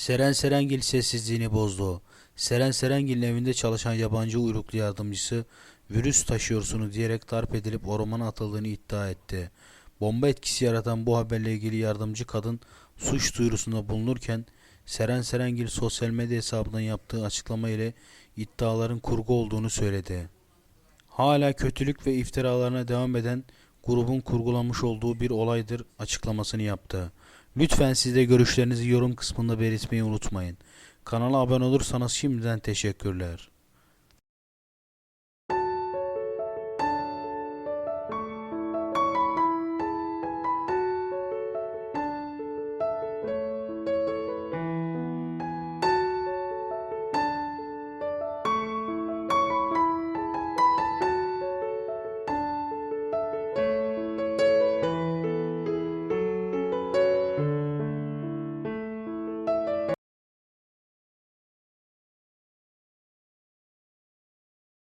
Seren Serengil sessizliğini bozdu. Seren Serengil'in evinde çalışan yabancı uyruklu yardımcısı virüs taşıyorsunuz diyerek darp edilip ormana atıldığını iddia etti. Bomba etkisi yaratan bu haberle ilgili yardımcı kadın suç duyurusunda bulunurken Seren Serengil sosyal medya hesabından yaptığı açıklama ile iddiaların kurgu olduğunu söyledi. Hala kötülük ve iftiralarına devam eden grubun kurgulanmış olduğu bir olaydır açıklamasını yaptı. Lütfen siz de görüşlerinizi yorum kısmında belirtmeyi unutmayın. Kanala abone olursanız şimdiden teşekkürler.